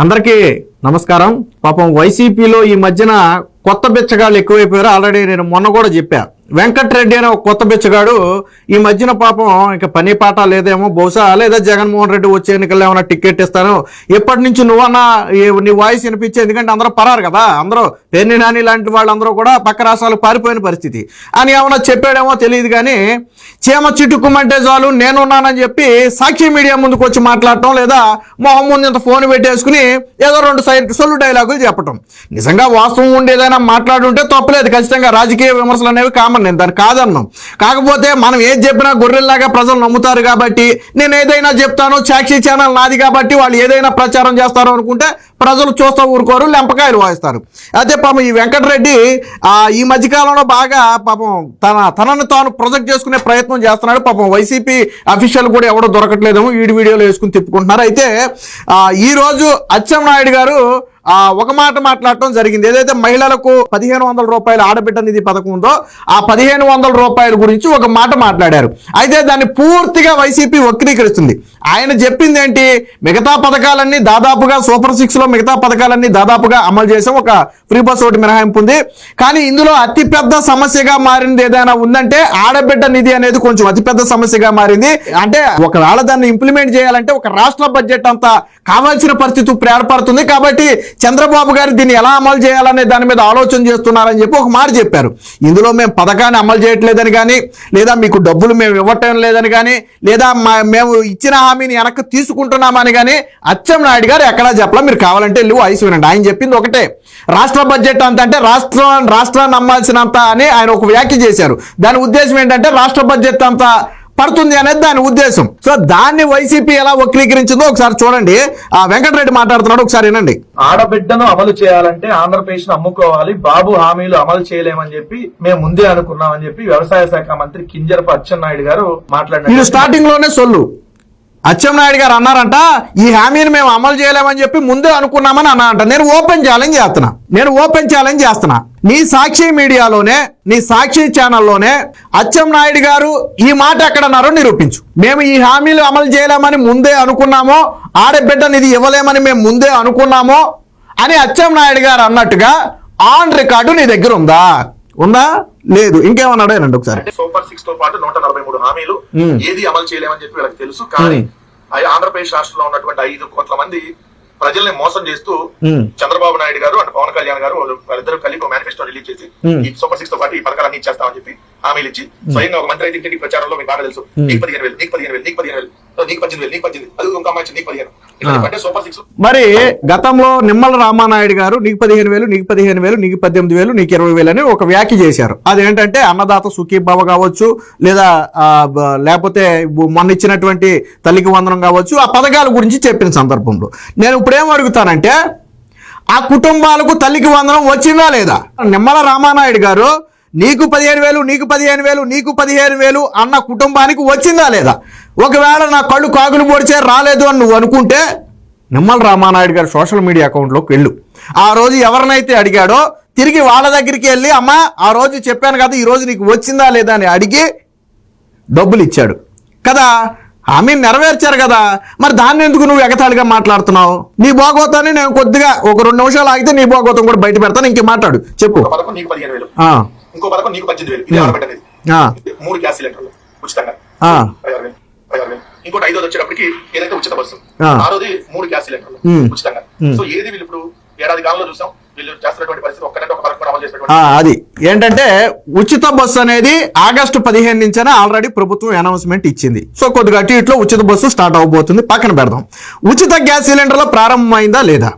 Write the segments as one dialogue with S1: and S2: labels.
S1: అందరికీ నమస్కారం. పాపం వైసీపీలో ఈ మధ్యన కొత్త బిచ్చగాళ్ళు ఎక్కువైపోయారు. ఆల్రెడీ నేను మొన్న కూడా చెప్పా. వెంకట్రెడ్డి అనే ఒక కొత్త బిచ్చగాడు. ఈ మధ్యన పాపం ఇక పని పాట లేదేమో బహుశా లేదా జగన్మోహన్ రెడ్డి వచ్చే ఎన్నికల్లో ఏమైనా టికెట్ ఇస్తాను. ఎప్పటి నుంచి నువ్వన్నా నీ వాయిస్ వినిపించే ఎందుకంటే అందరూ పరారు కదా అందరూ పెన్ని నాని లాంటి వాళ్ళందరూ కూడా పక్క రాష్ట్రాలకు పారిపోయిన పరిస్థితి. అని ఏమైనా చెప్పాడేమో తెలియదు కానీ చీమ చిట్టుకుమంటే చాలు నేనున్నానని చెప్పి సాక్షి మీడియా ముందుకు వచ్చి మాట్లాడటం లేదా మొహం ముందు ఇంత ఫోన్ పెట్టేసుకుని ఏదో రెండు సైడ్ సొల్లు డైలాగులు చెప్పటం. నిజంగా వాస్తవం ఉండేదైనా మాట్లాడుంటే తప్పలేదు. ఖచ్చితంగా రాజకీయ విమర్శలు అనేవి కామన్ నేను దాన్ని కాదన్నాం. కాకపోతే మనం ఏది చెప్పినా గొర్రెల్లాగా ప్రజలు నమ్ముతారు కాబట్టి నేను ఏదైనా చెప్తాను సాక్షి ఛానల్ నాది కాబట్టి వాళ్ళు ఏదైనా ప్రచారం చేస్తారు అనుకుంటే ప్రజలు చూస్తూ ఊరుకోరు లెంపకాయలు వాయిస్తారు. అయితే పాపం ఈ వెంకటరెడ్డి ఆ, ఈ మధ్యకాలంలో బాగా పాపం తన తనని తాను ప్రొజెక్ట్ చేసుకునే ప్రయత్నం చేస్తున్నాడు. పాపం వైసీపీ అఫీషియల్ కూడా ఎవడో దొరకట్లేదేమో వీడి వీడియోలు వేసుకుని తిప్పుకుంటున్నారు. అయితే ఈరోజు ఈ రోజు గారు ఒక మాట మాట్లాడటం జరిగింది. ఏదైతే మహిళలకు పదిహేను వందల రూపాయలు ఆడబిడ్డ నిధి పథకం ఉందో ఆ పదిహేను వందల రూపాయల గురించి ఒక మాట మాట్లాడారు. అయితే దాన్ని పూర్తిగా వైసీపీ వక్రీకరిస్తుంది. ఆయన చెప్పింది ఏంటి? మిగతా పథకాలన్నీ దాదాపుగా సూపర్ సిక్స్లో మిగతా పథకాలన్నీ దాదాపుగా అమలు చేసాం ఒక ఫ్రీ బస్ ఒకటి మినహాయింపు ఉంది. కానీ ఇందులో అతిపెద్ద సమస్యగా మారింది ఏదైనా ఉందంటే ఆడబిడ్డ నిధి అనేది కొంచెం అతిపెద్ద సమస్యగా మారింది. అంటే ఒకవేళ దాన్ని ఇంప్లిమెంట్ చేయాలంటే ఒక రాష్ట్ర బడ్జెట్ అంతా కావాల్సిన పరిస్థితి ఏర్పడుతుంది. కాబట్టి చంద్రబాబు గారు దీన్ని ఎలా అమలు చేయాలనే దాని మీద ఆలోచన చేస్తున్నారని చెప్పి ఒక మాట చెప్పారు. ఇందులో మేము పథకాన్ని అమలు చేయట్లేదని కానీ లేదా మీకు డబ్బులు మేము ఇవ్వటం లేదని కానీ లేదా మా- మేము ఇచ్చిన హామీని వెనక్కి తీసుకుంటున్నామని కానీ అచ్చెం నాయుడు గారు ఎక్కడా చెప్పలా. మీరు కావాలంటే వెళ్ళి వాయిస్ వినండి. ఆయన చెప్పింది ఒకటే. రాష్ట్ర బడ్జెట్ అంత అంటే రాష్ట్రం రాష్ట్రాన్ని నమ్మాల్సినంత అని ఆయన ఒక వ్యాఖ్య చేశారు. దాని ఉద్దేశం ఏంటంటే రాష్ట్ర బడ్జెట్ అంతా పడుతుంది అనేది దాని ఉద్దేశం. సో దాన్ని వైసీపీ ఎలా వక్రీకరించిందో ఒకసారి చూడండి. ఆ వెంకటరెడ్డి మాట్లాడుతున్నాడు ఒకసారి వినండి.
S2: ఆడబిడ్డను అమలు చేయాలంటే ఆంధ్రప్రదేశ్ను అమ్ముకోవాలి బాబు హామీలు అమలు చేయలేమని చెప్పి మేము ముందే అనుకున్నామని చెప్పి వ్యవసాయ శాఖ మంత్రి కింజరపు అచ్చెన్నాయుడు గారు
S1: ఇది
S2: మాట్లాడినారు
S1: స్టార్టింగ్లోనే సొల్లు. అచ్చెన్నాయుడు గారు అన్నారంట ఈ హామీని మేము అమలు చేయలేమని చెప్పి ముందే అనుకున్నామని అన్నారంట. నేను ఓపెన్ ఛాలెంజ్ చేస్తున్నా. నేను ఓపెన్ ఛాలెంజ్ చేస్తున్నా. నీ సాక్షి మీడియాలోనే నీ సాక్షి ఛానల్లోనే అచ్చెన్నాయుడు గారు ఈ మాట ఎక్కడన్నారో నిరూపించు. మేము ఈ హామీలు అమలు చేయలేమని ముందే అనుకున్నామో ఆడబిడ్డని ఇది ఇవ్వలేమని మేము ముందే అనుకున్నామో అని అచ్చెన్నాయుడు గారు అన్నట్టుగా ఆన్ రికార్డు నీ దగ్గర ఉందా? ఉందా లేదు ఇంకేమన్నాడో రండి ఒకసారి
S2: సూపర్ సిక్స్తో పాటు నూట నలభై మూడు హామీలు. ఏది అమలు చేయలేమని చెప్పి వీళ్ళకి తెలుసు కానీ ఆంధ్రప్రదేశ్ రాష్ట్రంలో ఉన్నటువంటి ఐదు కోట్ల మంది ప్రజల్ని మోసం చేస్తూ. చంద్రబాబు నాయుడు గారు అంటే పవన్ కళ్యాణ్ గారు వాళ్ళు వాళ్ళిద్దరు కలిపి ఒక మేనిఫెస్టో రిలీజ్ చేసి. ఈ సూపర్ సిక్స్తో పాటు ఈ పథకాలన్నీ ఇచ్చేస్తామని చెప్పి హామీలు ఇచ్చి స్వయంగా ఒక మంత్రి అయితే ఇంటింటి ప్రచారంలో మీకు బాగా తెలుసు. నీకు పదిహేను వేలు నీకు పదిహేను వేలు నీకు పదిహేను వేలు ఓ, నీకు పద్దెనిమిది వేలు నీకు పద్దెనిమిది అది ఇంకో అమ్మాయి ఇచ్చింది, నీకు పదిహేను. ఇట్లా
S1: ఆ.
S2: అంటే సూపర్ సిక్స్.
S1: మరి గతంలో నిమ్మల రామానాయుడు గారు నీకు పదిహేను వేలు నీకు పదిహేను వేలు నీకు పద్దెనిమిది వేలు నీకు ఇరవై వేలు అని ఒక వ్యాఖ్య చేశారు. అదేంటంటే అన్నదాత సుఖీభావ కావచ్చు లేదా లేకపోతే మొన్న ఇచ్చినటువంటి తల్లికి వందనం కావచ్చు ఆ పథకాల గురించి చెప్పిన సందర్భంలో. నేను ఇప్పుడేం అడుగుతానంటే ఆ కుటుంబాలకు తల్లికి వందనం వచ్చిందా లేదా? నిమ్మల రామానాయుడు గారు నీకు పదిహేను వేలు నీకు పదిహేను వేలు నీకు పదిహేను వేలు అన్న కుటుంబానికి వచ్చిందా లేదా? ఒకవేళ నా కళ్ళు కాకులు పొడిచే రాలేదు అని నువ్వు అనుకుంటే నిమ్మల రామానాయుడు గారి సోషల్ మీడియా అకౌంట్లోకి వెళ్ళు. ఆ రోజు ఎవరినైతే అడిగాడో తిరిగి వాళ్ళ దగ్గరికి వెళ్ళి అమ్మా ఆ రోజు చెప్పాను కదా ఈ రోజు నీకు వచ్చిందా లేదా? అని అడిగి డబ్బులు ఇచ్చాడు. కదా హామీ నెరవేర్చారు కదా మరి దాన్ని ఎందుకు నువ్వు ఎగతాళిగా మాట్లాడుతున్నావు? నీ భోగోతాన్ని నేను కొద్దిగా ఒక రెండు నిమిషాలు ఆగితే నీ భోగోతం కూడా బయట పెడతాను ఇంక మాట్లాడు. చెప్పు.
S2: ఇంకో పథకం నీకు పద్దెనిమిది వేలు. ఇది
S1: ఆ,
S2: మూడు గ్యాస్ సిలిండర్లు ఉచితంగా. ఇంకోటి ఐదోది వచ్చేటప్పటికి ఏదైతే ఉచిత బస్సు. ఆరోది మూడు గ్యాస్ సిలిండర్లు. ఉచితంగా. సో ఏది వీళ్ళు ఇప్పుడు ఏడాది కాలంలో చూసాం వీళ్ళు చేస్తున్నటువంటి పరిస్థితి ఒక్కడంటే ఒక పథకం కూడా అమలు
S1: ఆ,
S2: చేసినటువంటి
S1: అది. ఏంటంటే ఉచిత బస్సు అనేది ఆగస్టు పదిహేను నుంచే ఆల్రెడీ ప్రభుత్వం అనౌన్స్మెంట్ ఇచ్చింది. సో కొద్దిగా అటు ఇట్లో ఉచిత బస్సు స్టార్ట్ అవబోతుంది. పక్కన పెడదాం. ఉచిత గ్యాస్ సిలిండర్లో ప్రారంభమైందా లేదా?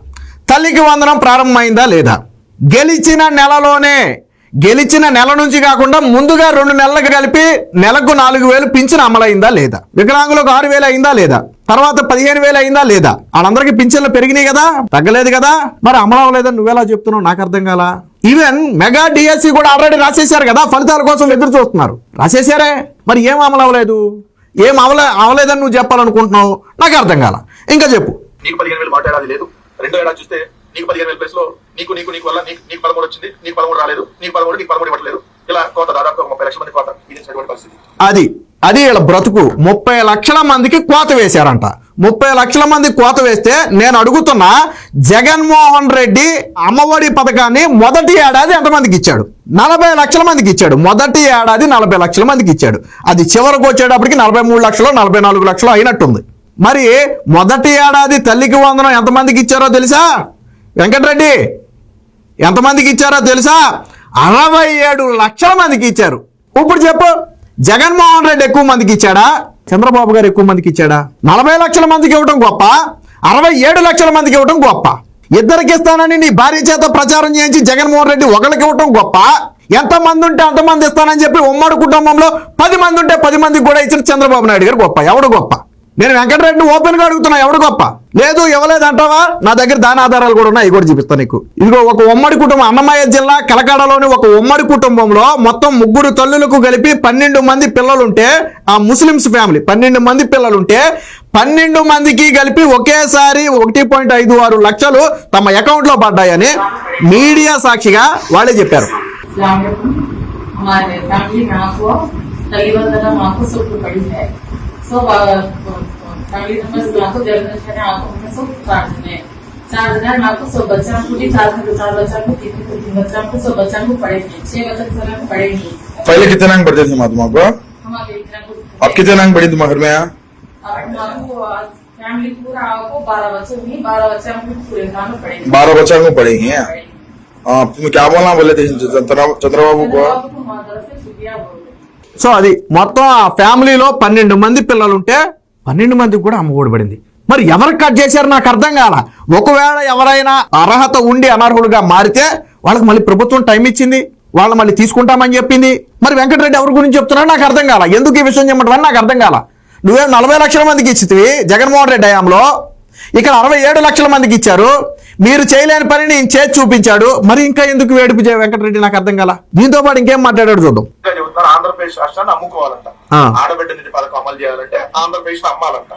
S1: తల్లికి వందనం ప్రారంభమైందా లేదా? గెలిచిన నెలలోనే గెలిచిన నెల నుంచి కాకుండా ముందుగా రెండు నెలలకు కలిపి నెలకు నాలుగు వేలు పింఛన్ అమలైందా లేదా? వికలాంగులకు ఆరు వేలు అయిందా లేదా? తర్వాత పదిహేను వేలు అయిందా లేదా? వాళ్ళందరికీ పింఛన్లు పెరిగినాయి కదా? తగ్గలేదు కదా? మరి అమలు అవ్వలేదని నువ్వెలా చెప్తున్నావు? నాకు అర్థం కాలా? ఈవెన్ మెగా డిఎస్సి కూడా ఆల్రెడీ రాసేశారు కదా? ఫలితాల కోసం ఎదురు చూస్తున్నారు. రాసేశారే? మరి ఏం అమలు అవ్వలేదు? ఏం అవలే అవలేదని నువ్వు చెప్పాలనుకుంటున్నావు? నాకు అర్థం కాల. ఇంకా చెప్పు.
S2: నీకు పదిహేను వేలు మాట్లాడాలి లేదు. రెండో ఏడాది చూస్తే నీకు పదిహేను వేల ప్లేస్లో నీకు నీకు నీకు వల్ల నీకు నీకు పదమూడు వచ్చింది నీకు పదమూడు రాలేదు నీకు పదమూడు నీకు పదమూడు ఇవ్వట్లేదు. ఇలా కోత దాదాపు ముప్పై లక్షల మంది కోత విధించినటువంటి పరిస్థితి.
S1: అది అది వీళ్ళ బ్రతుకు. ముప్పై లక్షల మందికి కోత వేశారంట. ముప్పై లక్షల మంది కోత వేస్తే నేను అడుగుతున్నా జగన్మోహన్ రెడ్డి అమ్మఒడి పథకాన్ని మొదటి ఏడాది ఎంతమందికి ఇచ్చాడు? నలభై లక్షల మందికి ఇచ్చాడు. మొదటి ఏడాది నలభై లక్షల మందికి ఇచ్చాడు. అది చివరకు వచ్చేటప్పటికి నలభై మూడు లక్షలు నలభై నాలుగు లక్షలు అయినట్టుంది. మరి మొదటి ఏడాది తల్లికి వందనం ఎంతమందికి ఇచ్చారో తెలుసా? వెంకటరెడ్డి ఎంతమందికి ఇచ్చారో తెలుసా? అరవై ఏడు లక్షల మందికి ఇచ్చారు. ఇప్పుడు చెప్పు జగన్మోహన్ రెడ్డి ఎక్కువ మందికి ఇచ్చాడా? చంద్రబాబు గారు ఎక్కువ మందికి ఇచ్చాడా? నలభై లక్షల మందికి ఇవ్వడం గొప్ప అరవై ఏడు లక్షల మందికి ఇవ్వడం గొప్ప. ఇద్దరికి ఇస్తానని నీ భార్య చేత ప్రచారం చేయించి జగన్మోహన్ రెడ్డి ఒకరికి ఇవ్వటం గొప్ప. ఎంత మంది ఉంటే అంతమంది ఇస్తానని చెప్పి ఉమ్మడి కుటుంబంలో పది మంది ఉంటే పది మందికి కూడా ఇచ్చిన చంద్రబాబు నాయుడు గారు గొప్ప. ఎవడు గొప్ప? నేను వెంకటరెడ్డిని ఓపెన్గా అడుగుతున్నా ఎవడు గొప్ప? లేదు ఇవ్వలేదు అంటావా? నా దగ్గర దాని ఆధారాలు కూడా ఉన్నాయి కూడా చూపిస్తాను నీకు. ఇదిగో ఒక ఉమ్మడి కుటుంబం అన్నమయ్య జిల్లా కలకాడలోని ఒక ఉమ్మడి కుటుంబంలో మొత్తం ముగ్గురు తల్లులకు కలిపి పన్నెండు మంది పిల్లలుంటే ఆ ముస్లిమ్స్ ఫ్యామిలీ పన్నెండు మంది పిల్లలుంటే పన్నెండు మందికి కలిపి ఒకేసారి ఒకటి పాయింట్ ఐదు ఆరు లక్షలు తమ అకౌంట్లో పడ్డాయని మీడియా సాక్షిగా వాళ్ళే చెప్పారు.
S3: इस्लाम हमारे फैमिली में आपको तलीबंदना आपको सुख पड़ी है सो फैमिली मेंबर्स को आपको जरूरत है आपको हमें सब चार दिन चार दिन में आपको सब बच्चा को भी चार दिन चार बच्चा को तीन को तीन बच्चा को सब बच्चा को पढ़ेंगे छह बच्चा को सभी को पढ़ेंगे
S4: पहले कितने अंक पढ़ते थे मातुमा को
S3: हमारे इतना को
S4: अब कितने अंक पढ़ी तुम घर में यहाँ
S3: अब आपको फैमिली पूरा आपको बारह बच्चे हुई बारह बच्चे आपको पूरे गाँव में पढ़ेंगे
S4: बारह बच्चा को पढ़ेंगे यहाँ
S3: पढ़ेंगे।
S4: हाँ तुम क्या बोलना बोले थे चंद्रा- चंद्रबाबू को
S3: आपको हमारी तरफ से शुक्रिया बोल रहे हैं
S1: సో అది మొత్తం ఆ ఫ్యామిలీలో పన్నెండు మంది పిల్లలు ఉంటే పన్నెండు మందికి కూడా అమ్మఒడి పడింది మరి ఎవరికి కట్ చేశారు నాకు అర్థం కాల? ఒకవేళ ఎవరైనా అర్హత ఉండి అనర్హులుగా మారితే వాళ్ళకి మళ్ళీ ప్రభుత్వం టైం ఇచ్చింది వాళ్ళు మళ్ళీ తీసుకుంటామని చెప్పింది. మరి వెంకటరెడ్డి ఎవరి గురించి చెప్తున్నాడు నాకు అర్థం కాల? ఎందుకు ఈ విషయం చెప్పడం నాకు అర్థం కాల? నువ్వేం నలభై లక్షల మందికి ఇచ్చితివి? జగన్మోహన్ రెడ్డి హయాంలో ఇక్కడ అరవై ఏడు లక్షల మందికి ఇచ్చారు. మీరు చేయలేని పనిని చేసి చూపించాడు. మరి ఇంకా ఎందుకు వేడుపు వెంకటరెడ్డి? నాకు అర్థం కాల? దీంతో పాటు ఇంకేం మాట్లాడాడు చూద్దాం.
S2: చెబుతున్నారు ఆంధ్రప్రదేశ్ రాష్ట్రాన్ని అమ్ముకోవాలంట. ఆడబిడ్డ నిధి పథకం అమలు చేయాలంటే ఆంధ్రప్రదేశ్ అమ్మాలంట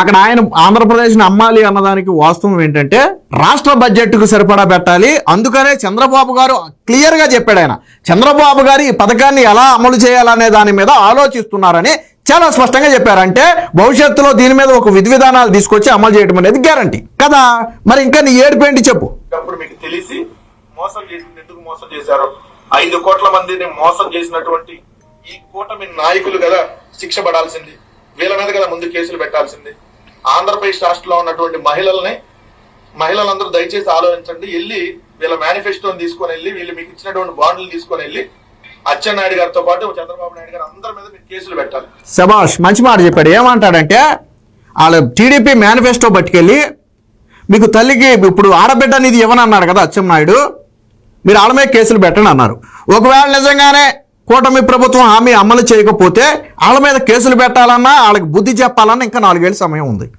S1: అక్కడ ఆయన ఆంధ్రప్రదేశ్ని అమ్మాలి అన్నదానికి వాస్తవం ఏంటంటే రాష్ట్ర బడ్జెట్కు సరిపడా పెట్టాలి. అందుకనే చంద్రబాబు గారు క్లియర్గా చెప్పాడు ఆయన. చంద్రబాబు గారు ఈ పథకాన్ని ఎలా అమలు చేయాలనే దాని మీద ఆలోచిస్తున్నారని చాలా స్పష్టంగా చెప్పారు. అంటే భవిష్యత్తులో దీని మీద ఒక విధి విధానాలు తీసుకొచ్చి అమలు చేయడం అనేది గ్యారంటీ. కదా? మరి ఇంకా నీ ఏడుపేంటి చెప్పు.
S2: అప్పుడు మీకు తెలిసి మోసం చేసింది ఎందుకు మోసం చేశారో? ఐదు కోట్ల మందిని మోసం చేసినటువంటి ఈ కూటమి నాయకులు కదా శిక్ష పడాల్సింది. వీళ్ళ మీద కదా ముందు కేసులు పెట్టాల్సింది. ఆంధ్రప్రదేశ్ రాష్ట్రంలో ఉన్నటువంటి మహిళల్ని మహిళలందరూ దయచేసి ఆలోచించండి. వెళ్ళి వీళ్ళ మేనిఫెస్టోని తీసుకొని వెళ్ళి వీళ్ళు మీకు ఇచ్చినటువంటి బాండ్లు తీసుకొని వెళ్ళి అచ్చెన్నాయుడు గారితో పాటు చంద్రబాబు నాయుడు గారు అందరి మీద మీరు కేసులు పెట్టాలి.
S1: సభాష్ మంచి మాట చెప్పాడు. ఏమంటాడంటే వాళ్ళ టీడీపీ మేనిఫెస్టో పట్టుకెళ్ళి మీకు తల్లికి ఇప్పుడు ఆడబిడ్డ అనేది ఇవ్వనన్నాడు కదా అచ్చెన్నాయుడు. మీరు వాళ్ళ మీద కేసులు పెట్టండి అన్నారు. ఒకవేళ నిజంగానే కూటమి ప్రభుత్వం హామీ అమలు చేయకపోతే వాళ్ళ మీద కేసులు పెట్టాలన్నా వాళ్ళకి బుద్ధి చెప్పాలన్నా ఇంకా నాలుగేళ్ళు సమయం ఉంది.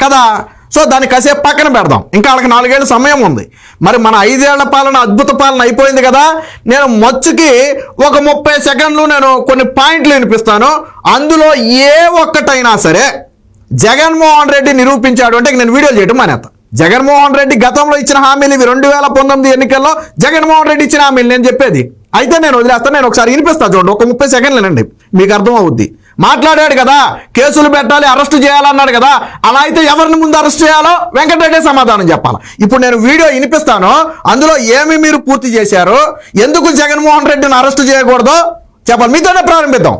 S1: కదా? సో దాన్ని కాసేపు పక్కన పెడదాం. ఇంకా వాళ్ళకి నాలుగేళ్ళ సమయం ఉంది. మరి మన ఐదేళ్ళ పాలన అద్భుత పాలన అయిపోయింది కదా? నేను మచ్చుకి ఒక ముప్పై సెకండ్లు నేను కొన్ని పాయింట్లు వినిపిస్తాను. అందులో ఏ ఒక్కటైనా సరే జగన్మోహన్ రెడ్డి నిరూపించాడు అంటే నేను వీడియోలు చేయడం మానేత జగన్మోహన్ రెడ్డి గతంలో ఇచ్చిన హామీలు ఇవి రెండు వేల పంతొమ్మిది ఎన్నికల్లో జగన్మోహన్ రెడ్డి ఇచ్చిన హామీలు నేను చెప్పేది. అయితే నేను వదిలేస్తాను నేను ఒకసారి వినిపిస్తా చూడండి ఒక ముప్పై సెకండ్లేనండి మీకు అర్థం అవుద్ది మాట్లాడాడు కదా కేసులు పెట్టాలి అరెస్ట్ చేయాలన్నాడు కదా అలా అయితే ఎవరిని ముందు అరెస్ట్ చేయాలో వెంకటరెడ్డి సమాధానం చెప్పాలి. ఇప్పుడు నేను వీడియో వినిపిస్తాను అందులో ఏమి మీరు పూర్తి చేశారు ఎందుకు జగన్మోహన్ రెడ్డిని అరెస్ట్ చేయకూడదో చెప్పాలి. మీతోనే ప్రారంభిద్దాం.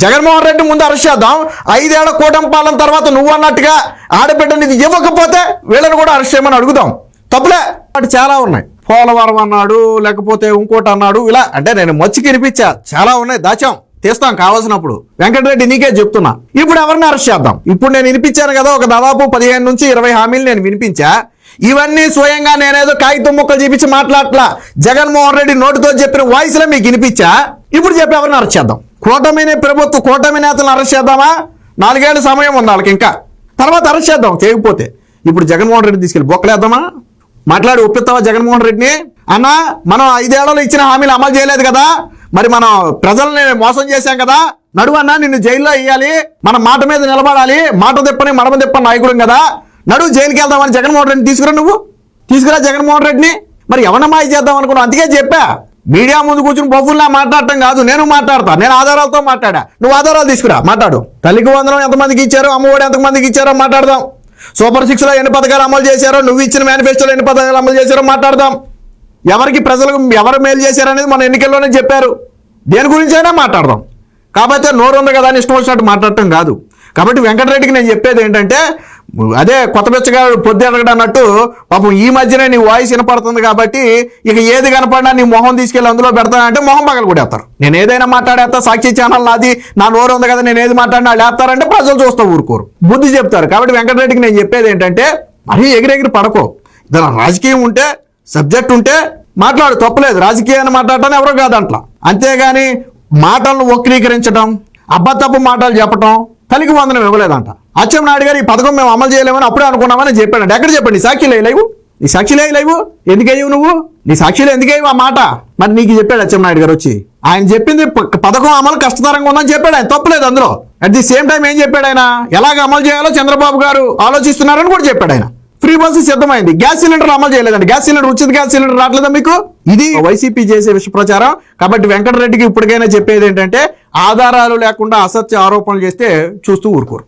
S1: జగన్మోహన్ రెడ్డి ముందు అరెస్ట్ చేద్దాం. ఐదేళ్ళ కూటమి పాలన తర్వాత నువ్వు అన్నట్టుగా ఆడబిడ్డని ఇవ్వకపోతే వీళ్ళని కూడా అరెస్ట్ చేయమని అడుగుదాం. తప్పులే? వాటి చాలా ఉన్నాయి. పోలవరం అన్నాడు లేకపోతే ఇంకోటి అన్నాడు ఇలా అంటే నేను మచ్చి వినిపించా. చాలా ఉన్నాయి. దాచాం. తీస్తాం కావాల్సినప్పుడు. వెంకటరెడ్డి నీకే చెప్తున్నా. ఇప్పుడు ఎవరిని అరెస్ట్ చేద్దాం? ఇప్పుడు నేను వినిపించాను కదా ఒక దాదాపు పదిహేను నుంచి ఇరవై హామీలు నేను వినిపించా. ఇవన్నీ స్వయంగా నేనేదో కాగితం ముక్కలు చూపించి మాట్లాడట్లా. జగన్మోహన్ రెడ్డి నోటితో చెప్పిన వాయిస్లో మీకు వినిపించా. ఇప్పుడు చెప్పి ఎవరిని అరెస్ట్ చేద్దాం? కూటమిని ప్రభుత్వ కూటమి నేతలను అరెస్ట్ చేద్దామా? నాలుగేళ్ళ సమయం ఉంది వాళ్ళకి ఇంకా. తర్వాత అరెస్ట్ చేద్దాం చేయకపోతే. ఇప్పుడు జగన్మోహన్ రెడ్డి తీసుకెళ్ళి బొక్కలేద్దామా? మాట్లాడి ఒప్పిస్తావా జగన్మోహన్ రెడ్డిని? అన్న మనం ఐదేళ్ళలో ఇచ్చిన హామీలు అమలు చేయలేదు కదా? మరి మనం ప్రజల్ని మోసం చేశాం కదా? నడువు అన్న నిన్ను జైల్లో వేయాలి. మన మాట మీద నిలబడాలి. మాట తిప్పని మడమ తిప్పని నాయకుడు కదా. నడువు జైలుకి వెళ్దామని జగన్మోహన్ రెడ్డిని తీసుకురా నువ్వు? తీసుకురా జగన్మోహన్ రెడ్డిని. మరి ఎవరిని మాయ చేద్దాం అనుకున్నావు? అందుకే చెప్పా. మీడియా ముందు కూర్చుని బొబ్బుల్లా మాట్లాడటం కాదు నేను మాట్లాడతా నేను ఆధారాలతో మాట్లాడా? నువ్వు ఆధారాలు తీసుకురా మాట్లాడు. తల్లికి వందనం ఎంతమందికి ఇచ్చారో అమ్మఒడి ఎంతమందికి ఇచ్చారో మాట్లాడదాం. సూపర్ సిక్స్లో ఎన్ని పథకాలు అమలు చేశారో నువ్వు ఇచ్చిన మేనిఫెస్టోలో ఎన్ని పథకాలు అమలు చేశారో మాట్లాడదాం. ఎవరికి ప్రజలకు ఎవరు మేలు చేశారనేది మన ఎన్నికల్లోనే చెప్పారు. దేని గురించి అయినా మాట్లాడదాం. కాబట్టి నోరు ఉంది కదా అని ఇష్టం వచ్చినట్టు మాట్లాడటం కాదు. కాబట్టి వెంకటరెడ్డికి నేను చెప్పేది ఏంటంటే అదే కొత్త బిచ్చగాడు పొద్దు అన్నట్టు పాపం ఈ మధ్యనే నీ వాయిస్ వినపడుతుంది కాబట్టి ఇక ఏది కనపడినా నీ మొహం తీసుకెళ్ళి అందులో పెడతానంటే మొహం పగలు కూడా వేస్తారు నేను ఏదైనా మాట్లాడేస్తా సాక్షి ఛానల్ నాది నా నోరు ఉంది కదా నేను ఏది మాట్లాడినా వాళ్ళు వేస్తారంటే ప్రజలు చూస్తూ ఊరుకోరు. బుద్ధి చెప్తారు. కాబట్టి వెంకటరెడ్డికి నేను చెప్పేది ఏంటంటే మరీ ఎగిరెగిరి పడకో. ఇదన రాజకీయం ఉంటే సబ్జెక్ట్ ఉంటే మాట్లాడు తప్పలేదు. రాజకీయాన్ని మాట్లాడటం ఎవరో కాదంట్లా. అంతేగాని మాటలను వక్రీకరించడం అబ్బతప్పు మాటలు చెప్పటం తల్లికి వందనం ఇవ్వలేదంట. అచ్చెన్నాయుడు గారు ఈ పథకం మేము అమలు చేయలేమని అప్పుడే అనుకున్నామని చెప్పాడంట. ఎక్కడ చెప్పండి? నీ సాక్షిలే లేవు? నీ సాక్షిలే లేవు? ఎందుకయ్యవు నువ్వు? నీ సాక్షిలో ఎందుకయ్యవు ఆ మాట? మరి నీకు చెప్పాడు అచ్చెన్నాయుడు గారు వచ్చి. ఆయన చెప్పింది పథకం అమలు కష్టతరంగా ఉందని చెప్పాడు ఆయన. తప్పలేదు అందులో. అట్ ది సేమ్ టైం ఏం చెప్పాడు ఆయన? ఎలాగ అమలు చేయాలో చంద్రబాబు గారు ఆలోచిస్తున్నారని కూడా చెప్పాడు ఆయన. ఫ్రీ బస్సు సిద్ధమైంది. గ్యాస్ సిలిండర్ అమలు చేయలేదండి. గ్యాస్ సిలిండర్ ఉచిత గ్యాస్ సిలిండర్ రావట్లేదా మీకు? ఇది వైసీపీ చేసే విష ప్రచారం కాబట్టి వెంకటరెడ్డికి ఇప్పటికైనా చెప్పేది ఏంటంటే ఆధారాలు లేకుండా అసత్య ఆరోపణలు చేస్తే చూస్తూ ఊరుకోరు.